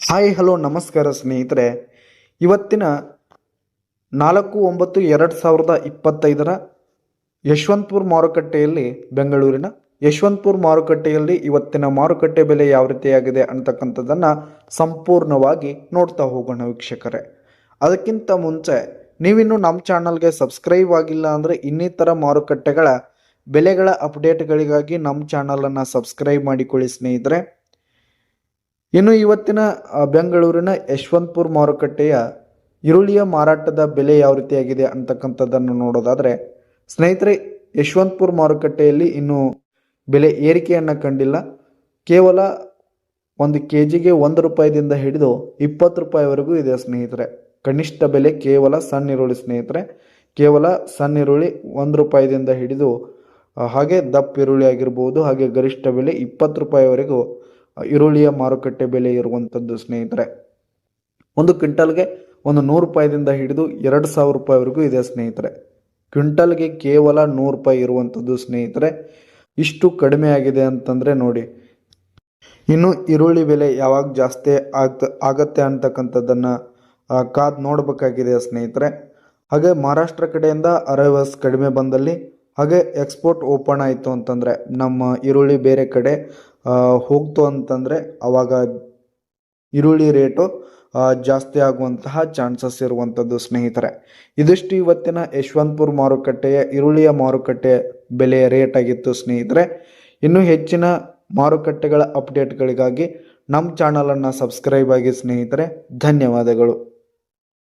Hi, hello, ನಮಸ್ಕಾರ ಸ್ನೇಹಿತರೆ. ಇವತ್ತಿನ ನಾಲ್ಕು ಒಂಬತ್ತು ಎರಡು ಸಾವಿರದ ಇಪ್ಪತ್ತೈದರ ಯಶವಂತಪುರ ಮಾರುಕಟ್ಟೆಯಲ್ಲಿ ಬೆಂಗಳೂರಿನ ಯಶವಂತಪುರ ಮಾರುಕಟ್ಟೆಯಲ್ಲಿ ಇವತ್ತಿನ ಮಾರುಕಟ್ಟೆ ಬೆಲೆ ಯಾವ ರೀತಿಯಾಗಿದೆ ಅಂತಕ್ಕಂಥದ್ದನ್ನು ಸಂಪೂರ್ಣವಾಗಿ ನೋಡ್ತಾ ಹೋಗೋಣ ವೀಕ್ಷಕರೇ. ಅದಕ್ಕಿಂತ ಮುಂಚೆ ನೀವಿನ್ನು ನಮ್ಮ ಚಾನಲ್ಗೆ ಸಬ್ಸ್ಕ್ರೈಬ್ ಆಗಿಲ್ಲ ಅಂದರೆ ಇನ್ನಿತರ ಮಾರುಕಟ್ಟೆಗಳ ಬೆಲೆಗಳ ಅಪ್ಡೇಟ್ಗಳಿಗಾಗಿ ನಮ್ಮ ಚಾನಲನ್ನು ಸಬ್ಸ್ಕ್ರೈಬ್ ಮಾಡಿಕೊಳ್ಳಿ ಸ್ನೇಹಿತರೆ. ಇನ್ನು ಇವತ್ತಿನ ಬೆಂಗಳೂರಿನ ಯಶವಂತಪುರ ಮಾರುಕಟ್ಟೆಯ ಈರುಳ್ಳಿಯ ಮಾರಾಟದ ಬೆಲೆ ಯಾವ ರೀತಿಯಾಗಿದೆ ಅಂತಕ್ಕಂಥದ್ದನ್ನು ನೋಡೋದಾದರೆ, ಸ್ನೇಹಿತರೆ, ಯಶವಂತಪುರ ಮಾರುಕಟ್ಟೆಯಲ್ಲಿ ಇನ್ನು ಬೆಲೆ ಏರಿಕೆಯನ್ನು ಕಂಡಿಲ್ಲ. ಕೇವಲ ಒಂದು ಕೆ ಜಿಗೆ ಒಂದು ರೂಪಾಯಿದಿಂದ ಹಿಡಿದು ಇಪ್ಪತ್ತು ರೂಪಾಯಿವರೆಗೂ ಇದೆ ಸ್ನೇಹಿತರೆ. ಕನಿಷ್ಠ ಬೆಲೆ ಕೇವಲ ಸಣ್ಣ ಈರುಳ್ಳಿ ಸ್ನೇಹಿತರೆ. ಕೇವಲ ಸಣ್ಣ ಈರುಳ್ಳಿ ಒಂದು ರೂಪಾಯಿದಿಂದ ಹಿಡಿದು ಹಾಗೆ ದಪ್ಪ ಈರುಳ್ಳಿ ಆಗಿರ್ಬೋದು, ಹಾಗೆ ಗರಿಷ್ಠ ಬೆಲೆ ಇಪ್ಪತ್ತು ರೂಪಾಯಿವರೆಗೂ ಈರುಳ್ಳಿಯ ಮಾರುಕಟ್ಟೆ ಬೆಲೆ ಇರುವಂಥದ್ದು ಸ್ನೇಹಿತರೆ, ಒಂದು ಕ್ವಿಂಟಲ್ಗೆ ಒಂದು ನೂರು ರೂಪಾಯಿದಿಂದ ಹಿಡಿದು ಎರಡು ಸಾವಿರ ರೂಪಾಯಿವರೆಗೂ ಇದೆ ಸ್ನೇಹಿತರೆ. ಕ್ವಿಂಟಲ್ಗೆ ಕೇವಲ ನೂರು ರೂಪಾಯಿ ಇರುವಂಥದ್ದು ಸ್ನೇಹಿತರೆ, ಇಷ್ಟು ಕಡಿಮೆ ಆಗಿದೆ ಅಂತಂದರೆ ನೋಡಿ, ಇನ್ನು ಈರುಳ್ಳಿ ಬೆಲೆ ಯಾವಾಗ ಜಾಸ್ತಿ ಆಗ್ತ ಆಗತ್ತೆ ಅಂತಕ್ಕಂಥದ್ದನ್ನು ಕಾದು ನೋಡಬೇಕಾಗಿದೆ ಸ್ನೇಹಿತರೆ. ಹಾಗೆ ಮಹಾರಾಷ್ಟ್ರ ಕಡೆಯಿಂದ ಅರೈವಲ್ಸ್ ಕಡಿಮೆ ಬಂದಲ್ಲಿ, ಹಾಗೆ ಎಕ್ಸ್ಪೋರ್ಟ್ ಓಪನ್ ಆಯಿತು ಅಂತಂದರೆ, ನಮ್ಮ ಈರುಳ್ಳಿ ಬೇರೆ ಕಡೆ ಹೋಗ್ತು ಅಂತಂದರೆ ಆವಾಗ ಈರುಳ್ಳಿ ರೇಟು ಜಾಸ್ತಿ ಆಗುವಂತಹ ಚಾನ್ಸಸ್ ಇರುವಂಥದ್ದು ಸ್ನೇಹಿತರೆ. ಇದಿಷ್ಟು ಇವತ್ತಿನ ಯಶವಂತಪುರ ಮಾರುಕಟ್ಟೆಯ ಈರುಳ್ಳಿಯ ಮಾರುಕಟ್ಟೆ ಬೆಲೆಯ ರೇಟ್ ಆಗಿತ್ತು ಸ್ನೇಹಿತರೆ. ಇನ್ನೂ ಹೆಚ್ಚಿನ ಮಾರುಕಟ್ಟೆಗಳ ಅಪ್ಡೇಟ್ಗಳಿಗಾಗಿ ನಮ್ಮ ಚಾನಲನ್ನು ಸಬ್ಸ್ಕ್ರೈಬ್ ಆಗಿ ಸ್ನೇಹಿತರೆ. ಧನ್ಯವಾದಗಳು.